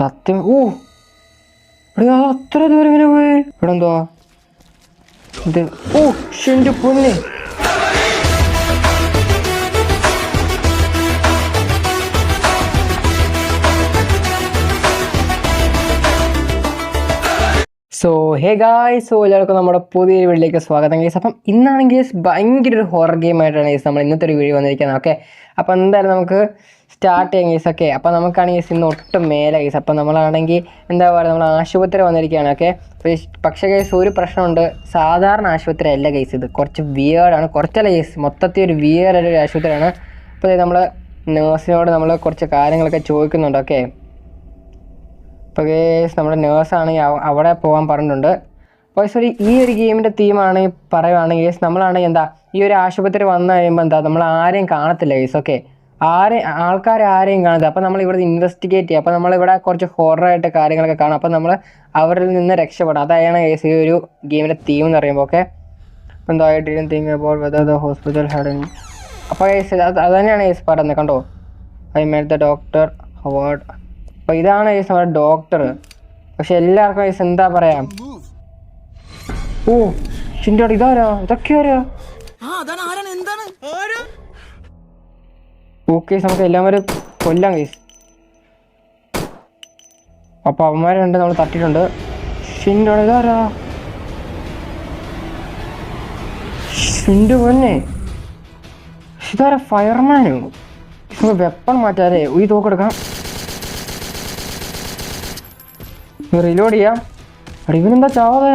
സത്യം. ഓ അത് അത്ര ദൂരം ഇങ്ങനെ പോയി. ഇവിടെ എന്തുവാ ഓ ഷെന്റെ പൊന്നെ. സോ ഹേ ഗായ് സോ എല്ലാവർക്കും നമ്മുടെ പുതിയ വീട്ടിലേക്ക് സ്വാഗതം ഗൈസ് അപ്പം ഇന്നാണെങ്കിൽ ഭയങ്കര ഒരു ഹൊറർ ഗെയിം ആയിട്ടാണ് ഗൈസ് നമ്മൾ ഇന്നത്തെ ഒരു വീഡിയോ വന്നിരിക്കുന്നത്. ഓക്കെ അപ്പം എന്തായാലും നമുക്ക് സ്റ്റാർട്ട് ചെയ്യാം ഗൈസ് ഓക്കെ അപ്പോൾ നമുക്കാണെങ്കിൽ ഗൈസ് ഇന്ന് ഒട്ടും മേലെ ഗൈസ് അപ്പോൾ നമ്മളാണെങ്കിൽ എന്താ പറയുക നമ്മൾ ആശുപത്രി വന്നിരിക്കുകയാണ് ഓക്കെ പക്ഷേ ഗൈസ് ഒരു പ്രശ്നമുണ്ട്. സാധാരണ ആശുപത്രി അല്ല ഗൈസ് ഇത്. കുറച്ച് വിയേർഡാണ് കുറച്ചല്ല ഗൈസ് മൊത്തത്തിൽ ഒരു വിയേർഡ് ഒരു ആശുപത്രിയാണ്. അപ്പോൾ നമ്മൾ നേഴ്സിനോട് നമ്മൾ കുറച്ച് കാര്യങ്ങളൊക്കെ ചോദിക്കുന്നുണ്ട് ഓക്കെ അപ്പോൾ കേസ് നമ്മുടെ നേഴ്സാണെങ്കിൽ അവിടെ പോകാൻ പറഞ്ഞിട്ടുണ്ട്. അപ്പോൾ സോറി ഈ ഒരു ഗെയിമിന്റെ തീമാണെങ്കിൽ പറയുവാണെങ്കിൽ നമ്മളാണെങ്കിൽ എന്താ ഈ ഒരു ആശുപത്രി വന്നു കഴിയുമ്പോൾ എന്താ നമ്മൾ ആരെയും കാണത്തില്ല കേസ് ഓക്കെ ആരെ ആൾക്കാർ ആരെയും കാണത്തില്ല അപ്പോൾ നമ്മൾ ഇവിടെ ഇൻവെസ്റ്റിഗേറ്റ് ചെയ്യുക അപ്പോൾ നമ്മളിവിടെ കുറച്ച് ഹൊററായിട്ട് കാര്യങ്ങളൊക്കെ കാണും. അപ്പോൾ നമ്മൾ അവരിൽ നിന്ന് രക്ഷപ്പെടാം. അതാണ് ഈ ഒരു ഗെയിമിന്റെ തീം എന്ന് പറയുമ്പോൾ ഓക്കെ അപ്പോൾ എന്താ തീം അപ്പോൾ think about whether the hospital had അപ്പോൾ കേസ് അത് അത് തന്നെയാണ് കേസ് പറയുന്നത് കണ്ടോ? I made the doctor award അപ്പോൾ ഇതാണ് കേസ് നമ്മുടെ ഡോക്ടർ പക്ഷെ എല്ലാവർക്കും കേസ് എന്താ പറയാം? ഓ ചിന്തോട് ഇതാരാ? ഇതൊക്കെ ആരാ? ഓക്കെ നമുക്ക് എല്ലാവരും കൊല്ലാം കേസ് അപ്പൊ അവന്മാരെ രണ്ട് നമ്മൾ തട്ടിയിട്ടുണ്ട് ഷിൻഡോട് ഇതാരാ? പൊന്നെ ഇതാരാ ഫയർമാനോ വെപ്പൺ മാറ്റാതെ. ഈ തോക്കെടുക്കാം റിലോഡ് ചെയ്യാം. ഇവനെന്താ ചാവാതെ?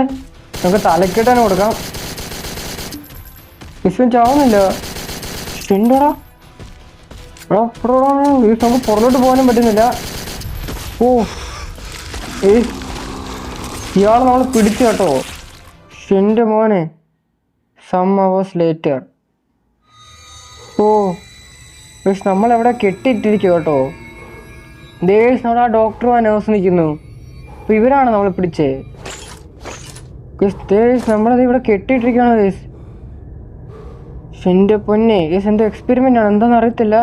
നമുക്ക് തലക്കെട്ടാനും കൊടുക്കാം. ഇവൻ ചാവുന്നില്ല. ഷിൻഡോടാ. ഈ നമുക്ക് പുറത്തോട്ട് പോകാനും പറ്റുന്നില്ല. ഓ ഏ ഇയാൾ നമ്മൾ പിടിച്ചു കേട്ടോ. എന്റെ മോനെ സം അവേഴ്സ് ലേറ്റർ ഓ പക്ഷെ നമ്മളെവിടെ കെട്ടിയിട്ടിരിക്കും കേട്ടോ? ദേശ് നമ്മൾ ആ ഡോക്ടറും ആ നേഴ്സ് നിൽക്കുന്നു അപ്പോൾ ഇവരാണ് നമ്മൾ പിടിച്ചേ? ദേശ് നമ്മളത് ഇവിടെ കെട്ടിയിട്ടിരിക്കുകയാണ് ദേശ് എന്റെ പൊന്നെ യേസ് എന്തോ എക്സ്പെരിമെന്റ് ആണ് എന്താണെന്ന് അറിയത്തില്ല.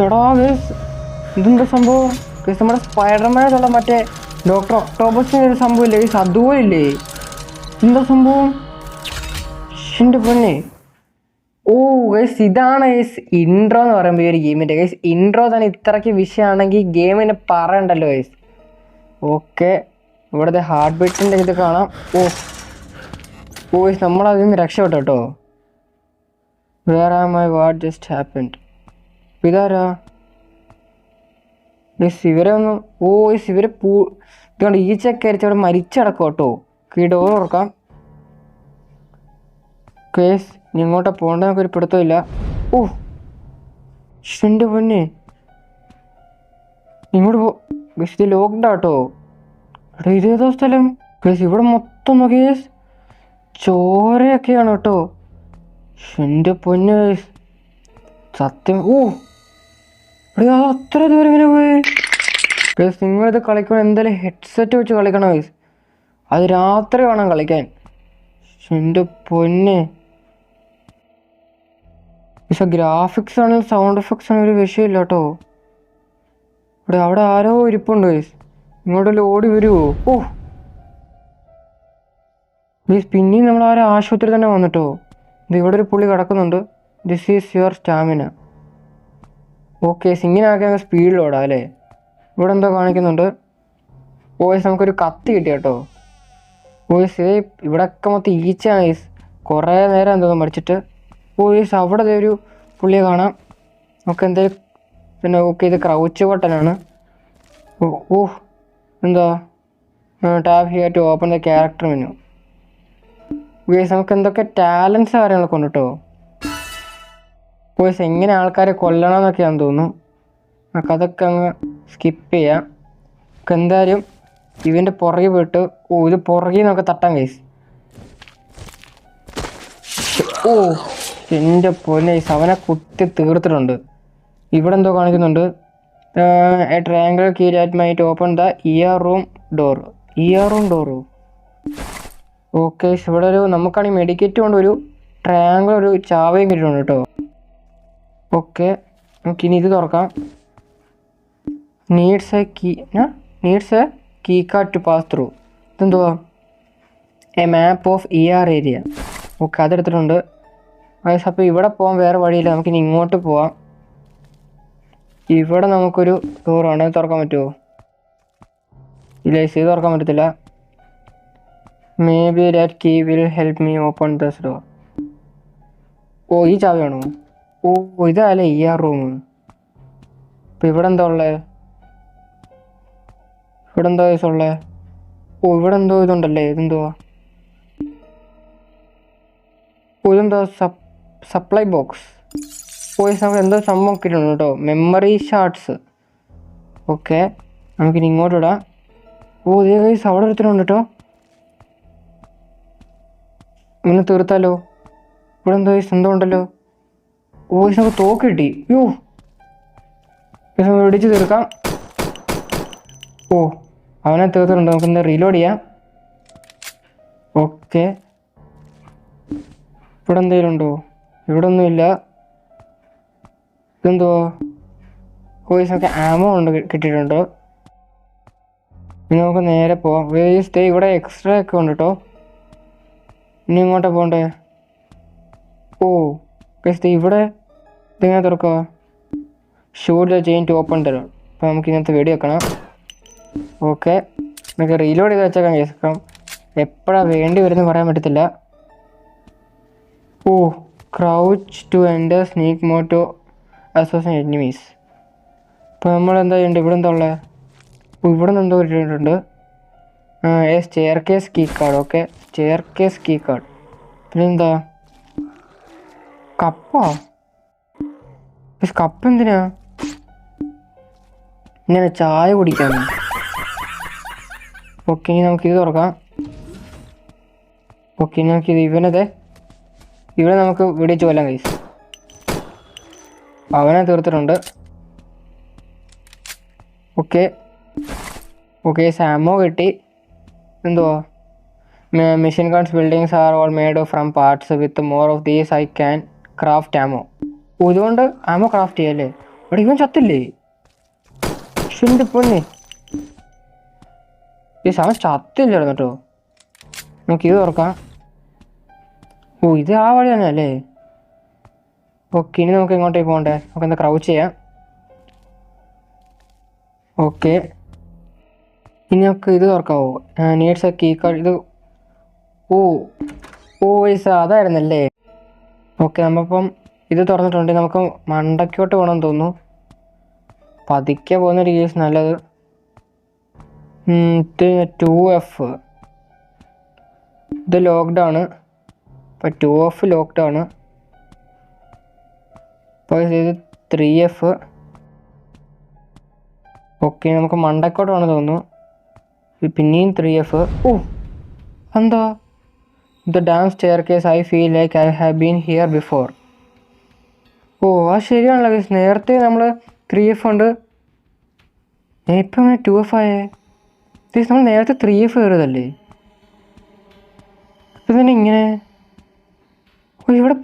ഷടാ ഗേസ് ഇതെന്താ സംഭവം? ഗേസ് നമ്മുടെ സ്പൈഡർമാനുള്ള മറ്റേ ഡോക്ടർ ഒക്ടോബസിന് ഒരു സംഭവം ഇല്ലേ ഗേസ് അതുപോലെ ഇല്ലേ എന്താ സംഭവം? എന്റെ പൊന്നെ. ഓ ഗൈസ് ഇതാണ് ഗൈസ് ഇൻട്രോ എന്ന് പറയുമ്പോൾ ഈ ഒരു ഗെയിമിന്റെ ഗൈസ് ഇൻട്രോ തന്നെ ഇത്രയ്ക്ക് വിഷയമാണെങ്കിൽ ഗെയിമിനെ പറയണ്ടല്ലോ ഗൈസ് ഓക്കെ ഇവിടുത്തെ ഹാർട്ട് ബീറ്റിന്റെ ഇത് കാണാം. ഓ. ഓ ഗൈസ് നമ്മളതിൽ നിന്ന് രക്ഷപ്പെട്ടു കേട്ടോ. Where am I what just happened ഇതാരാ ഇവരെ ഒന്നും ഓ ഇവരെ പൂ ഇതുകൊണ്ട് ഈച്ചൊക്കെ അരിച്ച് അവിടെ മരിച്ചടക്കും കേട്ടോ. ഈ ഡോർ തുറക്കാം. കേസ് ഇങ്ങോട്ട് പോകേണ്ട നമുക്കൊരു പിടുത്തമില്ല ഓ എന്റെ പൊന്നെ. ഇങ്ങോട്ട് പോ. ഗസ് ഇത് ലോക്ക്ഡ് ആട്ടോ എടാ ഇതേതോ സ്ഥലം? ഗസ് ഇവിടെ മൊത്തം നോക്കിയേസ് ചോരയൊക്കെയാണ് കേട്ടോ. എന്റെ പൊന്നെ സത്യം ഓ അത്ര ദൂരം ഇങ്ങനെ പോയി. ഗസ് നിങ്ങളിത് കളിക്കണം എന്തായാലും ഹെഡ്സെറ്റ് വെച്ച് കളിക്കണം ഗൈസ് അത് രാത്രി വേണം കളിക്കാൻ. എന്റെ പൊന്നെ. പക്ഷെ ഗ്രാഫിക്സ് ആണെങ്കിലും സൗണ്ട് എഫക്ട്സ് ആണെങ്കിലും ഒരു വിഷയമില്ല കേട്ടോ ഇവിടെ അവിടെ ആരോ ഇരിപ്പുണ്ട് ഗൈസ് ഇങ്ങോട്ടല്ലേ ഓടി വരുമോ ഓ. ഗൈസ് പിന്നെയും നമ്മൾ ആരും ആശുപത്രി തന്നെ വന്നിട്ടോ. ഇത് ഇവിടെ ഒരു പുള്ളി കിടക്കുന്നുണ്ട്. This is your stamina okay ഇങ്ങനെ ആകെ സ്പീഡിൽ ഓടാം അല്ലേ? ഇവിടെ എന്തോ കാണിക്കുന്നുണ്ട്. വോയിസ് നമുക്കൊരു കത്തി കിട്ടി കേട്ടോ. ഓയസ് ഇവിടെയൊക്കെ മൊത്തം ഈച്ചയാണ് ഈസ് കുറേ നേരം എന്തോ മടിച്ചിട്ട്. വോയിസ് അവിടെ ഒരു പുള്ളിയെ കാണാം. നമുക്ക് എന്തേലും പിന്നെ ഓക്കെ ഇത് ക്രൗച്ച് ബട്ടനാണ് ഓ ഓഹ് എന്താ? Tap here to open the character menu guys നമുക്ക് എന്തൊക്കെ ടാലൻസ് കാര്യങ്ങളൊക്കെ ഉണ്ട് കേട്ടോ. ഗൈസ് എങ്ങനെ ആൾക്കാരെ കൊല്ലണം എന്നൊക്കെയാണെന്ന് തോന്നുന്നു. നമുക്ക് അതൊക്കെ അങ്ങ് സ്കിപ്പ് ചെയ്യാം. നമുക്ക് എന്തായാലും ഇവന്റെ പുറകെ പോയിട്ട് ഓ ഇത് പുറകെ നമുക്ക് തട്ടാൻ ഗൈസ് ഓ എന്റെ പൊന്നെ ഈ അവനെ കുത്തി തീർത്തിട്ടുണ്ട്. ഇവിടെ എന്തോ കാണിക്കുന്നുണ്ട്. A triangle key that might open the ER room door ER room ഡോറോ okay ഇവിടെ ഒരു നമുക്കാണെങ്കിൽ മെഡിക്കറ്റ് ഒരു ട്രയാങ്കിൾ ഒരു ചാവയും കിട്ടിയിട്ടുണ്ട് കേട്ടോ. ഓക്കെ നമുക്ക് ഇനി ഇത് തുറക്കാം. Needs a key needs a key card to pass through ഇതെന്തുവാ? A map of E R area okay അതെടുത്തിട്ടുണ്ട്. വയസ്സ് അപ്പോൾ ഇവിടെ പോകാൻ വേറെ വഴിയില്ല. നമുക്കിനി ഇങ്ങോട്ട് പോവാം. ഇവിടെ നമുക്കൊരു ഡോറാണ് തുറക്കാൻ പറ്റുമോ ഇല്ല ഇത് തുറക്കാൻ പറ്റത്തില്ല. May be that key will help me open this door ഓ ഈ ചാവിയാണോ ഓ ഇതല്ലേ ഈ ആ റൂം. ഇപ്പൊ ഇവിടെ എന്താ ഉള്ളത് ഇവിടെ എന്താ ഉള്ളത് ഓ ഇവിടെ എന്തോ ഇതുണ്ടല്ലേ ഇതെന്തുവാ? ഓ ഇതെന്താ സപ്ലൈ ബോക്സ്? ഓ ഈ സമയം എന്തോ സംഭവം കിട്ടുന്നുണ്ട് കേട്ടോ. മെമ്മറി ഷാർട്സ്. ഓക്കെ നമുക്കിനി ഇങ്ങോട്ട് ഇടാം. ഓ ഇതേ കൈസ് അവിടെ ഒരുത്തനുണ്ട് കേട്ടോ. ഇങ്ങനെ തീർത്താലോ? ഇവിടെ എന്തോ എന്തോ ഉണ്ടല്ലോ. ഓ ഇത് നമുക്ക് തോക്ക് കിട്ടി. യോ ഇടിച്ച് തീർക്കാം. ഓ അവനെ തീർത്തിട്ടുണ്ട് നമുക്ക് എന്താ റീലോഡ് ചെയ്യാം. ഓക്കെ. ഇവിടെ എന്തെങ്കിലും ഉണ്ടോ? ഇവിടെ ഒന്നുമില്ല ഇതെന്തോ? നമുക്ക് ആമോ ഉണ്ട് കിട്ടിയിട്ടുണ്ടോ? ഇനി നമുക്ക് നേരെ പോവാം. വേസ്റ്റ് ഇവിടെ എക്സ്ട്രാ ഒക്കെ ഉണ്ട് കേട്ടോ ഇനി ഇങ്ങോട്ടാണ് പോകണ്ടേ? ഓ വേസ്റ്റ് ഇവിടെ ഇതെങ്ങനെ തുറക്കുക ഷൂട്ട് ചെയിൻ ടു ഓപ്പൺ തരും. അപ്പോൾ നമുക്ക് ഇങ്ങനത്തെ വെടി വെക്കണം. ഓക്കെ നമുക്ക് റീലോഡ് ചെയ്ത് വെച്ചേക്കാം കേൾക്കാം എപ്പോഴാണ് വേണ്ടി വരുന്നത് പറയാൻ പറ്റത്തില്ല. ഓ crouch to enter sneak mode to association enemies ഇപ്പോൾ നമ്മൾ എന്താ ചെയ്യേണ്ടത് ഇവിടെ എന്താ ഉള്ളത് ഇവിടെ നിന്ന് എന്തോ ഇട്ടിട്ടുണ്ട്. A staircase key card okay staircase key card പിന്നെന്താ? കപ്പാ? പക്ഷെ കപ്പ് എന്തിനാ? ഇങ്ങനെ ചായ കുടിക്കാൻ. ഓക്കെ ഇനി നമുക്കിത് തുറക്കാം. ഓക്കെ ഇനി നമുക്കിത് ഇവനതെ ഇവിടെ നമുക്ക് വെടിച്ച് ചോല്ലാം കൈസ് അവനെ തീർത്തിട്ടുണ്ട്. ഓക്കെ ഓക്കെ സാമോ കിട്ടി. എന്തുവാ? Machine guns buildings are all made from parts with more of these I can craft ammo ഇതുകൊണ്ട് ആമോ ക്രാഫ്റ്റ് ചെയ്യല്ലേ? അവിടെ ഇവൻ ചത്തില്ലേ? ഷിന്റെ പൊന്നെ. ഈ സാധനം ചത്തില്ല കേട്ടോ നമുക്ക് ഇത് തുറക്കാം. ഓ ഇത് ആ വഴി തന്നെ അല്ലേ ഓക്കെ ഇനി നമുക്ക് എങ്ങോട്ടേക്ക് പോകണ്ടേ? നമുക്ക് എന്താ ക്രൗച്ച് ചെയ്യാം. ഓക്കെ. ഇനി നമുക്ക് ഇത് തുറക്കാവോ? നീഡ്സ് ഒക്കെ കാർഡ് ഇത് ഓ ഓ പൈസ അതായിരുന്നല്ലേ? ഓക്കെ നമ്മളിപ്പം ഇത് തുറന്നിട്ടുണ്ട്. നമുക്ക് മണ്ടയ്ക്കോട്ട് പോകണമെന്ന് തോന്നുന്നു. പതുക്കെ പോകുന്ന കേസ് നല്ലത്. ടു എഫ് ഇത് ലോക്ക്ഡ് ആണ്. ഇപ്പോൾ ടു എഫ് ലോക്ക്ഡ് ആണ്. അപ്പോൾ ഇത് ത്രീ എഫ് ഓക്കെ നമുക്ക് മണ്ടക്കോട്ട് വേണം തോന്നുന്നു. പിന്നെയും ത്രീ എഫ് ഓ എന്താ? The dance chair case I feel like I have been here before ഓ ആ ശരിയാണല്ലോ ഗൈസ് നേരത്തെ നമ്മൾ ത്രീ എഫ് ഉണ്ട് ഇപ്പം അങ്ങനെ ടു എഫ് ആയേ? ഗൈസ് നമ്മൾ നേരത്തെ ത്രീ എഫ് കയറിയതല്ലേ? ഇപ്പം തന്നെ ഇങ്ങനെ? ഓ ഇവിടെ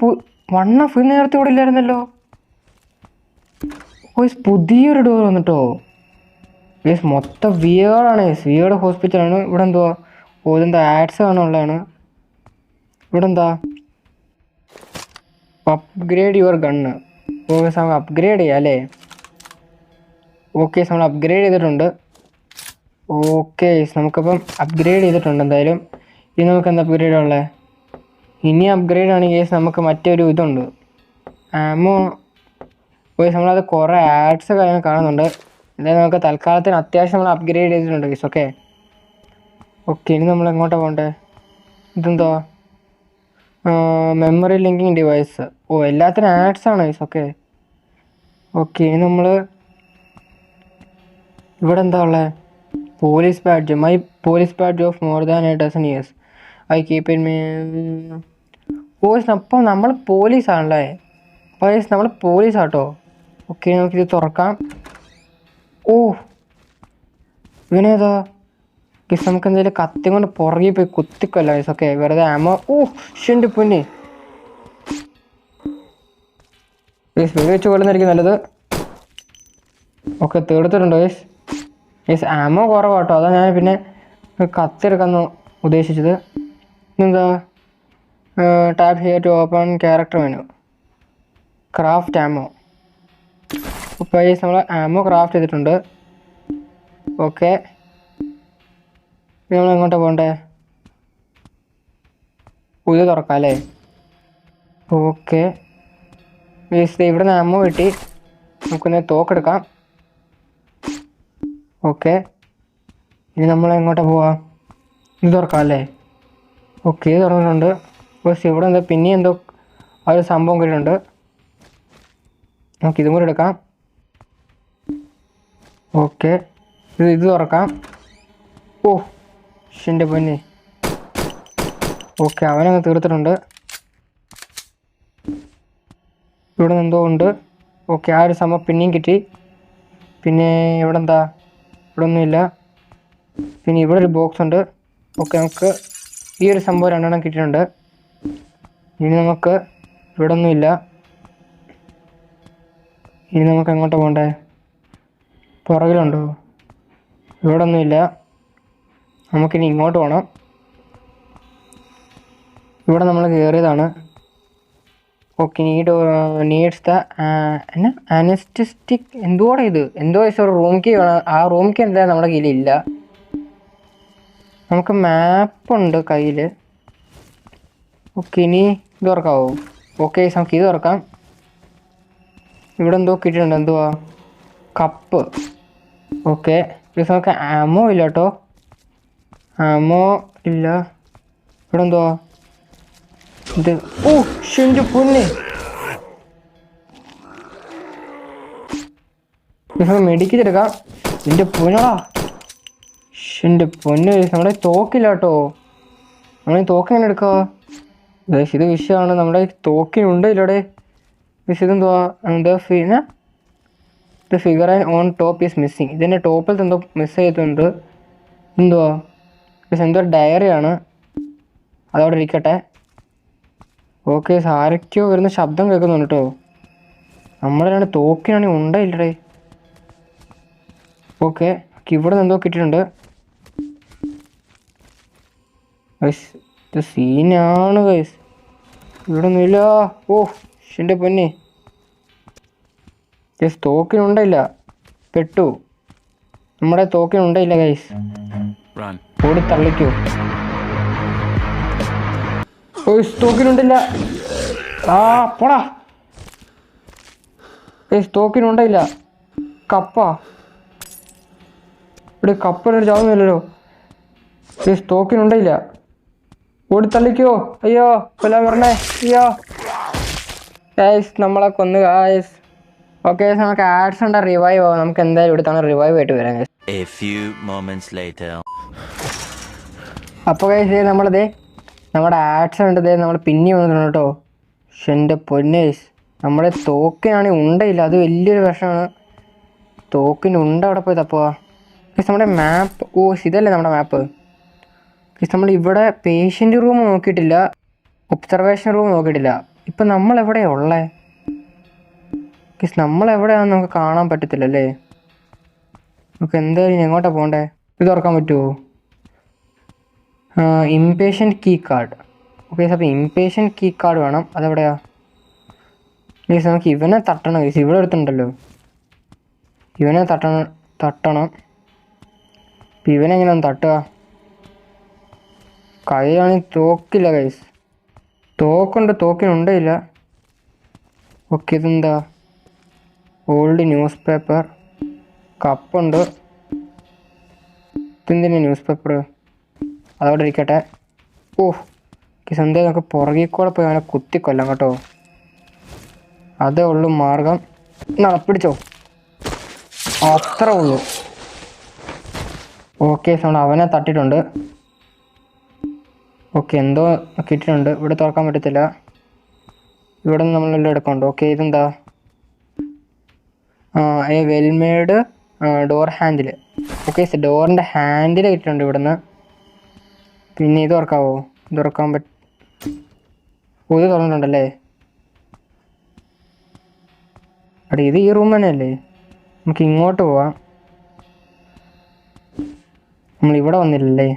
വൺ എഫ് നേരത്തെ ഇവിടെ ഇല്ലായിരുന്നല്ലോ. ഇത് പുതിയൊരു ഡോർ വന്നിട്ടോ? ഗൈസ് മൊത്തം വിയേഡാണ് ഗൈസ് വിയേഡ് ഹോസ്പിറ്റലാണ് ഇവിടെ എന്തുവാ? ഓ ഇതെന്താ ആഡ്സ് കാണുള്ളതാണ് ഇവിടെ എന്താ? അപ്ഗ്രേഡ് യുവർ ഗണ്ണ് ഓക്കെ നമ്മൾ അപ്ഗ്രേഡ് ചെയ്യാം അല്ലേ? ഓക്കെ നമ്മൾ അപ്ഗ്രേഡ് ചെയ്തിട്ടുണ്ട്. ഓക്കെ നമുക്കപ്പം അപ്ഗ്രേഡ് ചെയ്തിട്ടുണ്ട് എന്തായാലും. ഇനി നമുക്ക് എന്താ അപ്ഗ്രേഡ് ഉള്ളത് ഇനി അപ്ഗ്രേഡ് ആണെങ്കിൽ നമുക്ക് മറ്റൊരു ഇതുണ്ട്. ആമോ ഓയ്സ് നമ്മളത് കുറേ ആഡ്സ് കാര്യങ്ങൾ കാണുന്നുണ്ട്. എന്തായാലും നമുക്ക് തൽക്കാലത്തിന് അത്യാവശ്യം നമ്മൾ അപ്ഗ്രേഡ് ചെയ്തിട്ടുണ്ട് ഗീസ് ഓക്കെ ഓക്കെ ഇനി നമ്മൾ എങ്ങോട്ടാണ് പോകേണ്ടത് ഇതെന്താ? മെമ്മറി ലിങ്കിങ് ഡിവൈസ് ഓ എല്ലാത്തിനും ആഡ്സ് ആണ് കേസ് ഓക്കെ ഓക്കെ ഇനി നമ്മൾ ഇവിടെ എന്താ ഉള്ളത് police badge my police badge of more than a dozen years I keep in me ഓ അപ്പം നമ്മൾ പോലീസ് ആണല്ലേ? അപ്പോൾ നമ്മൾ പോലീസ് ആട്ടോ. ഓക്കെ നമുക്കിത് തുറക്കാം. ഓ ഇവനേതാ? ഗസ് നമുക്ക് എന്തെങ്കിലും കത്തി കൊണ്ട് പുറകെ പോയി കുത്തിക്കൊല്ല ഗസ് ഓക്കെ വെറുതെ ആമോ ഓ ഷെന്റെ പൊന്നെ. ഗസ് വെടി വെച്ച് കൊള്ളുന്നതായിരിക്കും നല്ലത്. ഓക്കെ തീർത്തിട്ടുണ്ടോ ഗൈസ് ഗൈസ് ആമോ കുറവാട്ടോ. അതാ ഞാൻ പിന്നെ കത്തെടുക്കാൻ ഉദ്ദേശിച്ചത്. എന്താ tap here to open character menu craft ammo അപ്പോൾ നമ്മൾ ആമോ ക്രാഫ്റ്റ് ചെയ്തിട്ടുണ്ട്. ഓക്കെ. നമ്മൾ എങ്ങോട്ടാണ് പോകണ്ടേ പുതിയ തുറക്കാം അല്ലേ ഓക്കെ ഇവിടെ നിന്ന് അമ്മ കിട്ടി നമുക്കൊന്ന് തോക്കെടുക്കാം ഓക്കെ. ഇനി നമ്മൾ എങ്ങോട്ടാ പോവാ? ഇത് തുറക്കാം അല്ലേ ഓക്കെ ഇത് തുറന്നിട്ടുണ്ട്. ബസ് ഇവിടെ എന്താ പിന്നെ എന്തോ ആ ഒരു സംഭവം കിട്ടിയിട്ടുണ്ട് നമുക്ക് ഇതും കൂടി എടുക്കാം. ഓക്കെ. ഇത് ഇത് തുറക്കാം. ഓ ഷിന്റെ പൊന്നെ. ഓക്കെ അവനങ്ങ് തീർത്തിട്ടുണ്ട്. ഇവിടെ എന്തോ ഉണ്ട്. ഓക്കെ ആ ഒരു സമയം പിന്നെയും കിട്ടി. പിന്നെ ഇവിടെ എന്താ? ഇവിടെ ഒന്നുമില്ല പിന്നെ ഇവിടെ ഒരു ബോക്സ് ഉണ്ട്. ഓക്കെ നമുക്ക് ഈ ഒരു സംഭവം രണ്ടെണ്ണം കിട്ടിയിട്ടുണ്ട്. ഇനി നമുക്ക് ഇവിടെ ഒന്നുമില്ല ഇനി നമുക്ക് എങ്ങോട്ടാണ് പോകണ്ടേ പുറകിലുണ്ടോ? ഇവിടെ ഒന്നുമില്ല നമുക്കിനി ഇങ്ങോട്ട് പോകണം ഇവിടെ നമ്മൾ കയറിയതാണ്. ഓക്കെ നീഡ് നീഡ്സ് ദ എന്നാ? അനസ്റ്റിസ്റ്റിക് എന്തോ ഇത്? എന്തോ ഒരു റൂം കീ വേണം ആ റൂം കീ എന്തായാലും നമ്മുടെ കയ്യിലില്ല. നമുക്ക് മാപ്പുണ്ട് കയ്യിൽ ഓക്കെ ഇനി ഇത് തുറക്കാവോ? ഓക്കെ നമുക്ക് ഇത് തുറക്കാം. ഇവിടെ എന്തോ കിട്ടിയിട്ടുണ്ട് എന്തുവാ? കപ്പ് ഓക്കെ പ്ലീസ് നമുക്ക് ആമോ ഇല്ല കേട്ടോ ആമോ ഇല്ല. ഇവിടെ എന്തോ ഇത് ഓ ഷെന്റെ പൊന്നെ മെഡിക്കിച്ചെടുക്കാം എന്റെ പൊന്നടാ ഷിന്റെ പൊന്ന് നമ്മുടെ തോക്കില്ല കേട്ടോ നമ്മളെ തോക്ക് എങ്ങനെ എടുക്കുക ഇത് വിഷയമാണ്. നമ്മുടെ തോക്കിനുണ്ട് ഇല്ലടെ ഗൈസ് ഇതെന്തുവാ? എന്താ പിന്നെ the figure and on top is missing ഇതിന്റെ ടോപ്പിൽ എന്തോ മിസ് ചെയ്തിട്ടുണ്ട്. എന്തുവാ? ഗൈസ് എന്തോ ഡയറിയാണ് അതവിടെ ഇരിക്കട്ടെ. ഓക്കെ ആരൊക്കെയോ വരുന്ന ശബ്ദം കേൾക്കുന്നുണ്ട് കേട്ടോ. നമ്മുടെ രണ്ട് തോക്കിനാണെങ്കിൽ ഉണ്ടായില്ലടേ. ഓക്കെ ഇവിടെ നിന്ന് എന്തോ കിട്ടിയിട്ടുണ്ട്. സീനാണ് ഗൈസ് ഇവിടെ ഒന്നുമില്ല ഓ എന്റെ പൊന്നെ. ഗൈസ് തോക്കിനുണ്ടായില്ല പെട്ടു. നമ്മുടെ തോക്കിനുണ്ടായില്ല ഗൈസ്. ഓടി തള്ളിക്കോ. ഓ സ്റ്റോക്കിനുണ്ടില്ല ആ പോടാ. ഏ സ്റ്റോക്കിനുണ്ടായില്ല കപ്പ. ഇവിടെ കപ്പനൊരു ചാവുന്നില്ലല്ലോ ഏ സ്റ്റോക്കിനുണ്ടായില്ല ഓടി തള്ളിക്കോ. അയ്യോ കൊല്ലാൻ പറഞ്ഞേ. അയ്യോ. ഏസ് നമ്മളെ കൊന്നു ഗായസ് ഓക്കെ നമുക്ക് ആഡ്സ് ഉണ്ട് റിവൈവ് ആവാം. നമുക്ക് എന്തായാലും ഇവിടെ റിവൈവ് ആയിട്ട് വരാം. A few moments later. അപ്പോൾ കഴിച്ച് നമ്മളതേ നമ്മുടെ ആഡ്സ് ഉണ്ടത് നമ്മൾ പിന്നെ വന്നിട്ടുണ്ട് കേട്ടോ. പക്ഷെ എന്റെ പൊന്നേസ് നമ്മുടെ തോക്കിനാണെങ്കിൽ ഉണ്ടയില്ല. അത് വലിയൊരു പ്രശ്നമാണ്. തോക്കിന് ഉണ്ട് അവിടെ പോയി തപ്പുക. പക്ഷെ നമ്മുടെ മാപ്പ് ഓ ഇതല്ലേ നമ്മുടെ മാപ്പ് പക്ഷെ നമ്മൾ ഇവിടെ പേഷ്യന്റ് റൂം നോക്കിയിട്ടില്ല. ഒബ്സർവേഷൻ റൂം നോക്കിയിട്ടില്ല. ഇപ്പം നമ്മൾ എവിടെയാണ് ഉള്ളത് നമ്മൾ എവിടെയാണെന്ന് നമുക്ക് കാണാൻ പറ്റത്തില്ല അല്ലേ? നമുക്ക് എന്തായാലും എങ്ങോട്ടാണ് പോകണ്ടേ ഇത് തുറക്കാൻ പറ്റുമോ ഇംപേഷ്യന്റ് കീ കാർഡ് ഓക്കെ അപ്പോൾ ഇംപേഷ്യന്റ് കീ കാർഡ് വേണം. അതെവിടെയാ? പ്ലീസ് നമുക്ക് ഇവനെ തട്ടണം. ഗൈസ് ഇവിടെ എടുത്തിട്ടുണ്ടല്ലോ ഇവനെ തട്ടണം തട്ടണം. അപ്പം ഇവനെങ്ങനെ ഒന്ന് തട്ടുക? കൈയാണെങ്കിൽ തോക്കില്ല ഗൈസ് തോക്കുണ്ട് തോക്കിനുണ്ടയില്ല ഓക്കെ ഇതെന്താ? ഓൾഡ് ന്യൂസ് പേപ്പർ കപ്പുണ്ട്. ഇതെന്തിനാണ് ന്യൂസ് പേപ്പർ അതവിടെ ഇരിക്കട്ടെ. ഓ കിസന്തേ നമുക്ക് പുറകിൽ കൂടെ പോയി അവനെ കുത്തിക്കൊല്ലാം കേട്ടോ. അതേ ഉള്ളു മാർഗം. നടപ്പിടിച്ചോ അത്ര ഉള്ളൂ. ഓക്കെ സോൺ അവനെ തട്ടിട്ടുണ്ട് ഓക്കെ എന്തോ കിട്ടിയിട്ടുണ്ട്. ഇവിടെ തുറക്കാൻ പറ്റത്തില്ല. ഇവിടെ നിന്ന് നമ്മളെല്ലാം എടുക്കുന്നുണ്ട്. ഓക്കെ ഇതെന്താ? Well made door handle okay ഡോറിന്റെ ഹാൻഡിൽ കിട്ടിയിട്ടുണ്ട് ഇവിടുന്ന്. പിന്നെ ഇത് തുറക്കാവോ? തുറക്കാൻ പറ്റ ഇത് തുറന്നിട്ടുണ്ടല്ലേ? അടി ഇത് ഈ റൂം തന്നെയല്ലേ? നമുക്ക് ഇങ്ങോട്ട് പോവാം. നമ്മൾ ഇവിടെ വന്നില്ലല്ലേ?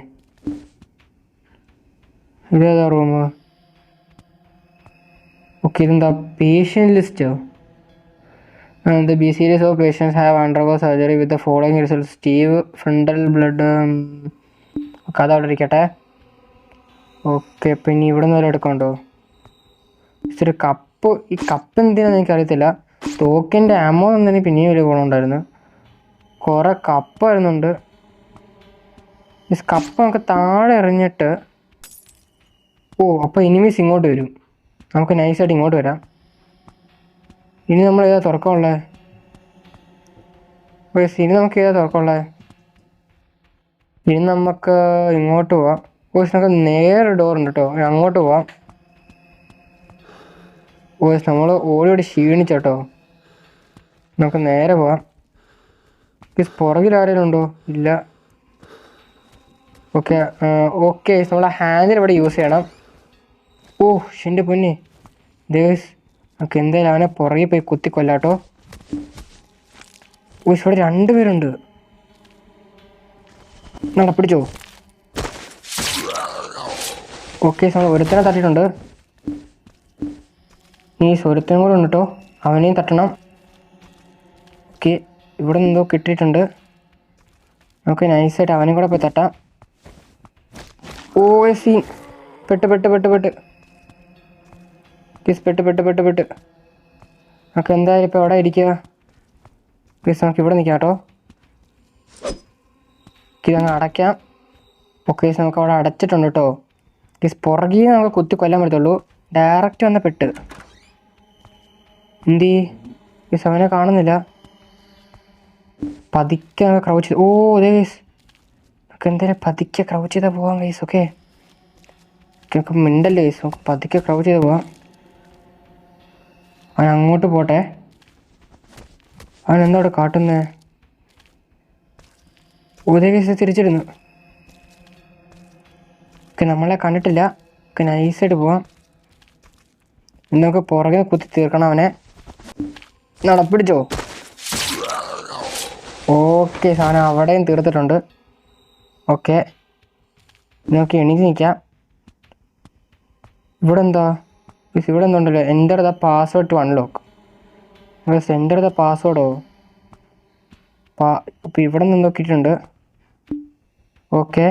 ഇതേതാ റൂം ഓക്കെ ഇതെന്താ patient ലിസ്റ്റോ the B series of patients have undergo surgery with the following result Steve frontal blood ഒക്കെ അതവിടെ ഇരിക്കട്ടെ. ഓക്കെ പിന്നെ ഇവിടെ നിന്ന് വരെ എടുക്കണ്ടോ? ഇച്ചിരി കപ്പ് ഈ കപ്പ് എന്തിനാന്ന് എനിക്കറിയത്തില്ല. തോക്കിന്റെ ആമോ എന്നതിന് പിന്നെയും വലിയ ഗുണമുണ്ടായിരുന്നു. കുറേ കപ്പ് വരുന്നുണ്ട്. ഈ കപ്പ് നമുക്ക് താഴെ എറിഞ്ഞിട്ട് ഓ അപ്പോൾ എനിമീസ് ഇങ്ങോട്ട് വരും. നമുക്ക് നൈസായിട്ട് ഇങ്ങോട്ട് വരാം. ഇനി നമ്മൾ ഏതാ തുറക്കമുള്ളത് ഇനി നമുക്ക് ഏതാ തുറക്കമുള്ളത് ഇനി നമുക്ക് ഇങ്ങോട്ട് പോവാം. ഓ നമുക്ക് നേരെ ഡോർ ഉണ്ട് കേട്ടോ അങ്ങോട്ട് പോവാം. ഓസ് നമ്മൾ ഓടി ഓടി ക്ഷീണിച്ചേട്ടോ നമുക്ക് നേരെ പോവാം. പ്ലീസ് പുറകിൽ ആരെങ്കിലും ഉണ്ടോ? ഇല്ല. ഓക്കെ ഓക്കെ നമ്മളെ ഹാൻഡിൽ ഇവിടെ യൂസ് ചെയ്യണം. ഓ എന്റെ പൊന്നെ. ദേവസ് നമുക്ക് എന്തായാലും അവനെ പുറകെ പോയി കുത്തി കൊല്ലാട്ടോ ഓ ഇവിടെ രണ്ട് പേരുണ്ട് നട പിടിച്ചോ? Okay sir. ഒരുത്തനെ തട്ടിയിട്ടുണ്ട്. നീ ഒരുത്തനും കൂടെ ഉണ്ട് കേട്ടോ. അവനെയും തട്ടണം. ഓക്കെ ഇവിടെ നിന്ന് കിട്ടിയിട്ടുണ്ട്. ഓക്കെ നൈസായിട്ട് അവനും കൂടെ പോയി തട്ടാം. ഓ സീൻ പെട്ട് പെട്ട് പെട്ട് പെട്ട്. കിസ് പെട്ട് പെട്ട് പെട്ട് പെട്ട്. ഓക്കെ എന്തായാലും ഇപ്പോൾ എവിടെ ഇരിക്കുക. പ്ലീസ് നമുക്ക് ഇവിടെ നിൽക്കാം കേട്ടോ. ഇതങ്ങ് അടയ്ക്കാം. ഓക്കെ നമുക്ക് അവിടെ അടച്ചിട്ടുണ്ട് കേട്ടോ. പ്ലീസ് പുറകിൽ നിന്ന് നമുക്ക് കുത്തി കൊല്ലാൻ പറ്റത്തുള്ളൂ. ഡയറക്റ്റ് വന്ന പെട്ട്. എന്തി ഈ അവനെ കാണുന്നില്ല. പതുക്കെ ക്രൗച്ച് ചെയ്ത് ഓ അതെ ഗൈസ് നമുക്ക് എന്തായാലും പതുക്കെ ക്രൗച്ച് ചെയ്താൽ പോവാം ഗൈസ് ഓക്കെ നമുക്ക് മിണ്ടല്ലേ ഗൈസ് നമുക്ക് പതുക്കെ ക്രൗച്ച് ചെയ്ത് പോവാം. അവൻ അങ്ങോട്ട് പോട്ടെ. അവൻ എന്താ അവിടെ കാട്ടുന്നത് അതെ ഗൈസ് തിരിച്ചിരുന്നു ഓക്കെ നമ്മളെ കണ്ടിട്ടില്ല. ഓക്കെ നൈസായിട്ട് പോവാം. ഇന്നൊക്കെ പുറകെ കുത്തി തീർക്കണം അവനെ. നടപ്പിടിച്ചോ? ഓക്കെ സാധനം അവിടെയും തീർത്തിട്ടുണ്ട്. ഓക്കെ നോക്കി എണീച്ച് നിൽക്കാം. ഇവിടെ എന്താ? ഇവിടെ എന്തുണ്ടല്ലോ enter the password to unlock miss enter the പാസ്വേഡോ ഇപ്പം ഇവിടെ നിന്ന് നോക്കിയിട്ടുണ്ട്. ഓക്കെ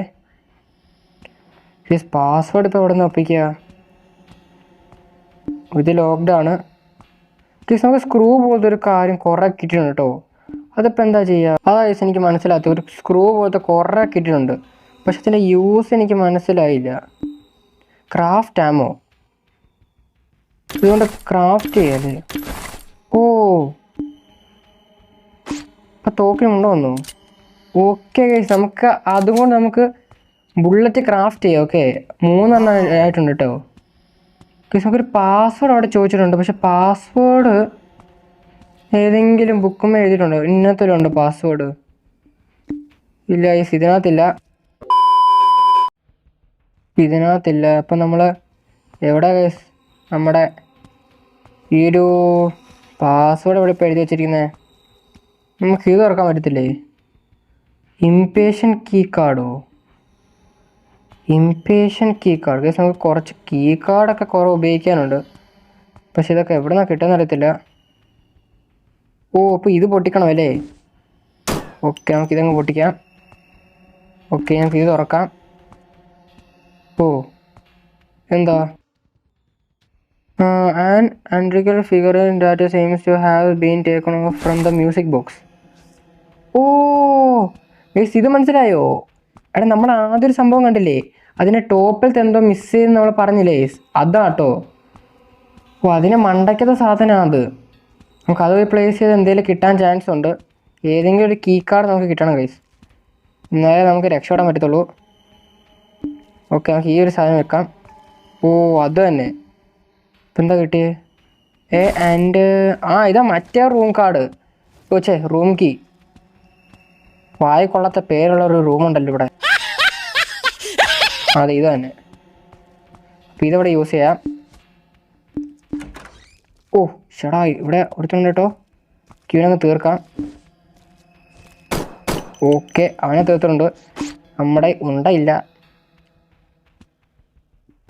മിസ് പാസ്വേഡ് ഇപ്പോൾ എവിടെ നിന്ന് ഒപ്പിക്കുക ഇത് ലോക്ക്ഡ് ആണ്. പ്ലീസ് നമുക്ക് സ്ക്രൂ പോലത്തെ ഒരു കാര്യം കുറേ കിട്ടിയിട്ടുണ്ട് കേട്ടോ അതിപ്പോൾ എന്താ ചെയ്യുക അതായത് എനിക്ക് മനസ്സിലാത്ത ഒരു സ്ക്രൂ പോലത്തെ കുറേ കിട്ടിയിട്ടുണ്ട്. പക്ഷെ ഇതിന്റെ യൂസ് എനിക്ക് മനസ്സിലായില്ല. ക്രാഫ്റ്റ് ആമോ ഇതുകൊണ്ട് ക്രാഫ്റ്റ് ചെയ്യാതെ ഓ. അപ്പം തോക്കിനുണ്ടോ വന്നു ഓക്കെ നമുക്ക് അതുകൊണ്ട് നമുക്ക് ബുള്ളറ്റ് ക്രാഫ്റ്റ് ചെയ്യാം ഓക്കെ മൂന്നെണ്ണം ആയിട്ടുണ്ട് കേട്ടോ നമുക്കൊരു പാസ്വേഡ് അവിടെ ചോദിച്ചിട്ടുണ്ട്. പക്ഷെ പാസ്വേഡ് ഏതെങ്കിലും ബുക്കുമ്മ എഴുതിയിട്ടുണ്ടോ? ഇന്നത്തൊരുണ്ടോ പാസ്വേഡ് ഇല്ല ഈസ് ഇതിനകത്തില്ല. ഇതിനകത്തില്ല. അപ്പം നമ്മൾ എവിടെ ഗൈസ് നമ്മുടെ ഈ ഒരു പാസ്വേഡ് എവിടെ ഇപ്പോൾ എഴുതി വെച്ചിരിക്കുന്നത് നമുക്ക് ഇത് തുറക്കാൻ പറ്റത്തില്ലേ? ഇംപേഷൻ കീ കാർഡോ ഇംപേഷ്യൻ കീ കാർഡ് ഗൈസ് നമുക്ക് കുറച്ച് കീ കാർഡൊക്കെ കുറേ ഉപയോഗിക്കാനുണ്ട്. പക്ഷേ ഇതൊക്കെ എവിടെ നിന്നാണ് കിട്ടുമെന്ന് അറിയത്തില്ല. ഓ അപ്പോൾ ഇത് പൊട്ടിക്കണം അല്ലേ ഓക്കെ നമുക്ക് ഇതങ്ങ് പൊട്ടിക്കാം. ഓക്കെ നമുക്ക് ഇത് തുറക്കാം. ഓ എന്താ? An ആൻഡ്രിക്കൽ figure in data seems to have been taken off from the music box ഓ ഇത് മനസ്സിലായോ? എടാ നമ്മൾ ആദ്യം ഒരു സംഭവം കണ്ടില്ലേ? അതിന്റെ ടോപ്പിലത്തെ എന്തോ മിസ് ചെയ്ത് നമ്മൾ പറഞ്ഞില്ലേ? അതാട്ടോ. ഓ അതിന് മണ്ടയ്ക്കത്തെ സാധനമാണ് നമുക്ക് അത് പ്ലേസ് ചെയ്ത് എന്തെങ്കിലും കിട്ടാൻ ചാൻസ് ഉണ്ട്. ഏതെങ്കിലും ഒരു കീ കാർഡ് നമുക്ക് കിട്ടണം ഗൈസ് എന്നാലേ നമുക്ക് രക്ഷപ്പെടാൻ പറ്റത്തുള്ളൂ. ഓക്കെ നമുക്ക് ഈ ഒരു സാധനം വെക്കാം. ഓ അത് തന്നെ. ഇപ്പം എന്താ കിട്ടിയേ? ഏ ആൻഡ് ആ ഇതാ മറ്റേ റൂം കാർഡ് ഓ ചേ റൂം കീ വായിക്കൊള്ളാത്ത പേരുള്ള ഒരു റൂമുണ്ടല്ലോ ഇവിടെ. അതെ ഇത് തന്നെ. അപ്പം ഇതവിടെ യൂസ് ചെയ്യാം? ഓ ഷടാ ഇവിടെ ഒരുത്തുണ്ട് കേട്ടോ. ക്യൂനങ്ങ് തീർക്കാം. ഓക്കെ അവനെ തീർത്തിട്ടുണ്ട്. നമ്മുടെ ഉണ്ടയില്ല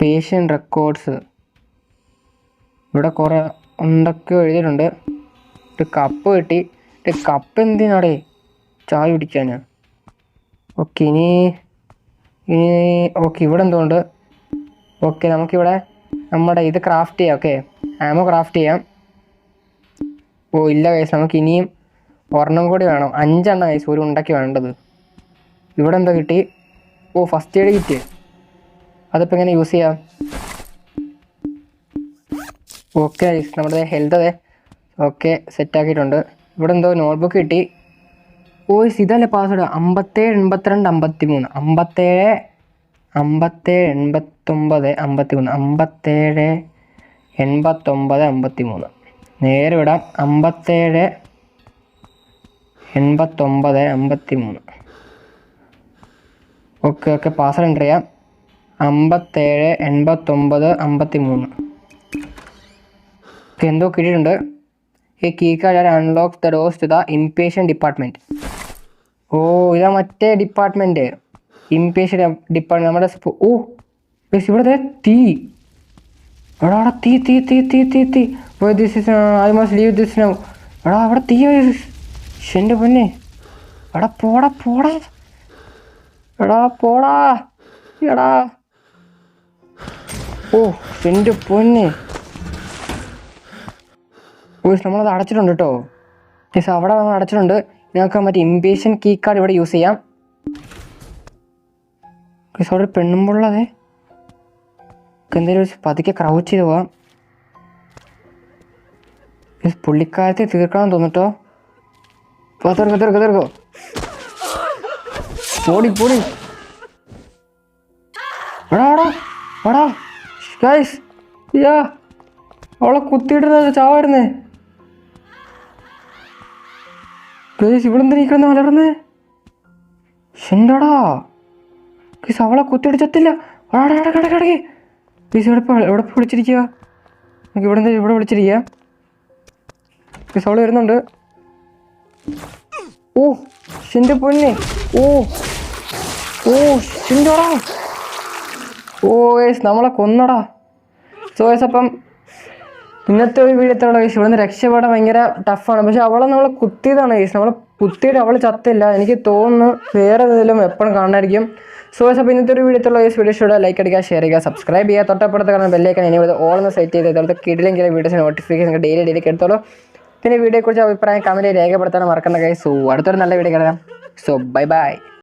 പേഷ്യൻ റെക്കോർഡ്സ് ഇവിടെ കുറേ ഉണ്ടൊക്കെ എഴുതിയിട്ടുണ്ട്. ഒരു കപ്പ് കിട്ടി. ഒരു കപ്പ് എന്തിനാടേ? ചായ കുടിക്കാനാണ് ഓക്കെ ഇനി ഓക്കെ ഇവിടെ എന്തുകൊണ്ട്? ഓക്കെ നമുക്കിവിടെ നമ്മുടെ ഇത് ക്രാഫ്റ്റ് ചെയ്യാം ഓക്കെ ആമോ ക്രാഫ്റ്റ് ചെയ്യാം. ഓ ഇല്ല കൈസ് നമുക്ക് ഇനിയും ഒരെണ്ണം കൂടി വേണം. അഞ്ചെണ്ണം കൈസ് ഒരു ഉണ്ടയ്ക്ക് വേണ്ടത്. ഇവിടെ എന്താ കിട്ടി? ഓ ഫസ്റ്റ് എയ്ഡ് കിറ്റ് അതിപ്പോൾ എങ്ങനെ യൂസ് ചെയ്യാം? ഓക്കെ നമ്മുടെ ഹെൽത്ത് അതെ ഓക്കെ സെറ്റാക്കിയിട്ടുണ്ട് ഇവിടെ എന്തോ നോട്ട്ബുക്ക് കിട്ടി. ഓ ഇതല്ലേ പാസ്വേഡ് അമ്പത്തേഴ് എൺപത്തിരണ്ട് അമ്പത്തി മൂന്ന് അമ്പത്തേഴ് അമ്പത്തേഴ് എൺപത്തൊമ്പത് അമ്പത്തി മൂന്ന് അമ്പത്തേഴ് എൺപത്തൊമ്പത് അമ്പത്തി മൂന്ന് നേരെ വിടാം. അമ്പത്തേഴ് എൺപത്തൊമ്പത് അമ്പത്തി മൂന്ന് ഓക്കെ ഓക്കെ. പാസ്വേഡ് എന്റർ ചെയ്യാം. അമ്പത്തേഴ് എൺപത്തൊമ്പത് അമ്പത്തി മൂന്ന് എന്തോ കിട്ടിയിട്ടുണ്ട്. ഈ key card unlock the doors to the inpatient department ഓ ഇതാ മറ്റേ ഡിപ്പാർട്ട്മെന്റ് ഇംപേഷ്യൻ ഡിപ്പാർട്ട്മെന്റ് നമ്മുടെ ഓ ഇവിടെ തീ. എടാ അവിടെ തീ തീ തീ തീ തീ തീ. This is I must leave this now എടാ അവിടെ തീ എന്റെ പൊന്നെ. എടാ പോടാ പോടാ. എടാ പോടാ. എടാ. ഓ എന്റെ പൊന്നെ. ഓ നമ്മളത് അടച്ചിട്ടുണ്ട് കേട്ടോ അവിടെ നമ്മൾ അടച്ചിട്ടുണ്ട്. ഞങ്ങൾക്ക് മറ്റേ ഇംപേഷ്യൻ കീ കാർഡ് ഇവിടെ യൂസ് ചെയ്യാം. അവിടെ പെണ്ണുമ്പുള്ളതേ എന്തെങ്കിലും പതുക്കെ ക്രൗച്ച് ചെയ്ത് പോവാം പുള്ളിക്കാരത്തെ തീർക്കണം തോന്നിട്ടോ? തീർക്കോ തീർക്കോ തീർക്കോ. പോടി പോടി. അവളെ കുത്തിയിടുന്നത് ചാവായിരുന്നേ. ഇവിടെ എന്തിനാ കിടന്ന് വളർന്നേ ഷെൻഡാടാ പ്ലീസ് അവളെ കുത്തിടിച്ചത്തില്ല കിടക്കേ ഗൈസ് ഇവിടെ എവിടെ വിളിച്ചിരിക്കുക? നമുക്ക് ഇവിടെ നിന്ന് ഇവിടെ വിളിച്ചിരിക്കുക പ്ലീസ് അവൾ വരുന്നുണ്ട്. ഓ ഷെന്റെ പൊന്നെ. ഓ ഓ ഷെൻഡാടാ ഓ എസ് നമ്മളെ കൊന്നടാ. സോ ഗൈസ് അപ്പം ഇന്നത്തെ ഒരു വീഡിയോത്തിലുള്ള കേസ് ഇവിടുന്ന് രക്ഷപ്പെടാൻ ഭയങ്കര ടഫാണ് പക്ഷെ അവളെ നമ്മൾ കുത്തിയതാണ് കേസ് നമ്മൾ കുത്തിയിട്ട് അവൾ ചത്തില്ല. എനിക്ക് തോന്നുന്നു വേറെ ഏതെങ്കിലും എപ്പോഴും കാണാനായിരിക്കും സോ അപ്പോൾ ഇന്നത്തെ ഒരു വീഡിയോത്തുള്ള കേസ് വീഡിയോ ഇഷ്ടം ലൈക്ക് അടിക്കുക ഷെയർ ചെയ്യുക സബ്സ്ക്രൈബ് ചെയ്യുക. തൊട്ടപ്പുറത്ത് കാണുന്ന ബെല്ലേക്കാൻ ഇനി ഇവിടെ ഓൾ ഒന്ന് സെറ്റ് ചെയ്ത് അതുപോലെ കിടിലെങ്കിലും വീഡിയോസ് നോട്ടിഫിക്കേഷൻ ഡെയിലി ഡെയിലി എടുത്തോളൂ. പിന്നെ വീഡിയോയെക്കുറിച്ച് അഭിപ്രായം കമന്റ് രേഖപ്പെടുത്താൻ മറക്കുന്ന കേസ് സോ അടുത്തൊരു നല്ല വീഡിയോ കാണാം. So bye bye